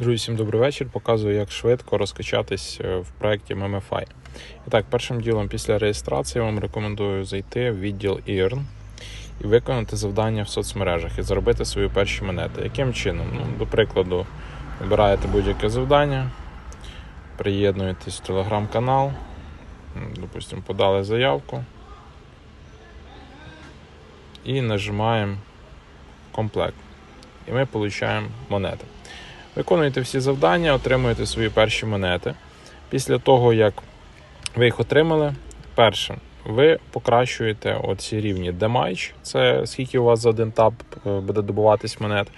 Друзі, всім добрий вечір. Показую, як швидко розкачатись е, в проєкті MMFI. І так, першим ділом після реєстрації вам рекомендую зайти в відділ Earn і виконати завдання в соцмережах і заробити свої перші монети. Яким чином? Ну, до прикладу, обираєте будь-яке завдання, приєднуєтесь в телеграм-канал, допустимо, подали заявку і нажимаємо комплект. І ми отримуємо монети. Виконуєте всі завдання, отримуєте свої перші монети. Після того, як ви їх отримали, перше, ви покращуєте оці рівні демайч, це скільки у вас за один тап е, буде добуватись монет,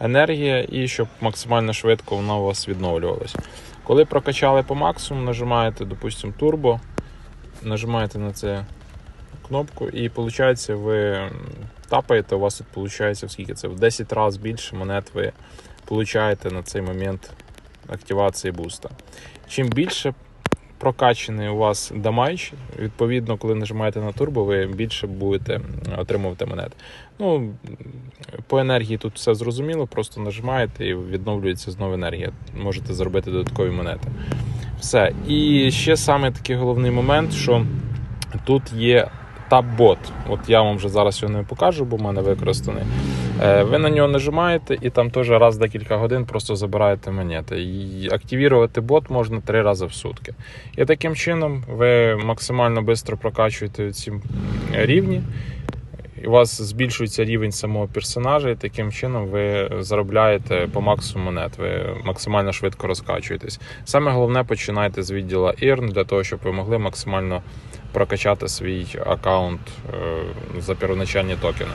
енергія, і щоб максимально швидко вона у вас відновлювалась. Коли прокачали по максимуму, нажимаєте, допустимо, турбо, нажимаєте на це кнопку, і виходить, ви тапаєте, у вас тут виходить, скільки це в 10 разів більше монет ви получаєте на цей момент активації буста. Чим більше прокачаний у вас дамайч, відповідно, коли нажимаєте на турбо, ви більше будете отримувати монет. Ну, по енергії тут все зрозуміло, просто нажимаєте і відновлюється знову енергія. Можете зробити додаткові монети. Все. І ще саме такий головний момент, що тут є таб-бот. От я вам вже зараз його не покажу, бо в мене використаний. Е, Ви на нього нажимаєте і там теж раз в декілька годин просто забираєте монети. І Активірувати бот можна три рази в сутки. І таким чином ви максимально швидко прокачуєте ці рівні. У вас збільшується рівень самого персонажа, і таким чином ви заробляєте по максимуму монет. Ви максимально швидко розкачуєтесь. Саме головне починайте з відділа Earn для того, щоб ви могли максимально прокачати свій аккаунт е, за первоначальні токени.